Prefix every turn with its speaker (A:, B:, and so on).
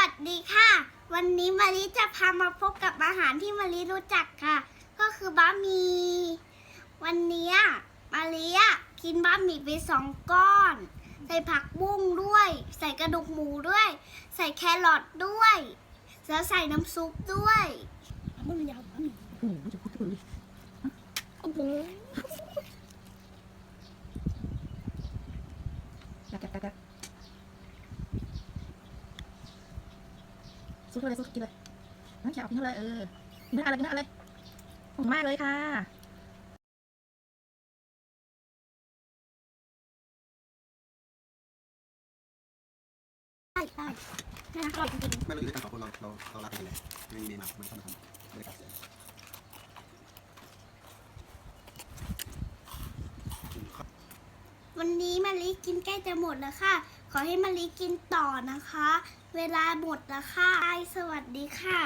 A: วัสดีค่ะ วันนี้มาริจะพามาพบกับอาหารที่มาริรู้จักค่ะ ก็คือบะหมี่ วันนี้อะมาริอะกินบะหมี่ไปสองก้อน ใส่ผักบุ้งด้วย ใส่กระดูกหมูด้วย ใส่แครอทด้วย แล้วใส่น้ำซุปด้วย
B: มันยาวมัน
C: โอ้โหจะพูดถึงเลย
B: โอ้โห
C: จับจับจับจับ ซุปเลยซุปกินเลยน้ำแข็งเอากินเลยเออกินอะไรกินอะไรขอบคุณมากเลยค่ะ
B: ใช่ใช่นะอร่อยจริง
D: ไม่เราอยู่ด้วยกันสองคนเราเราเรารักกันเลยไม่มีเมย์มาไม่เข้ามาทำไม่ได้ตัดเสียครับ
A: วันนี้มาริกินใกล้จะหมดแล้วค่ะ ขอให้มาริกินต่อนะคะ เวลาหมดแล้วค่ะสวัสดีค่ะ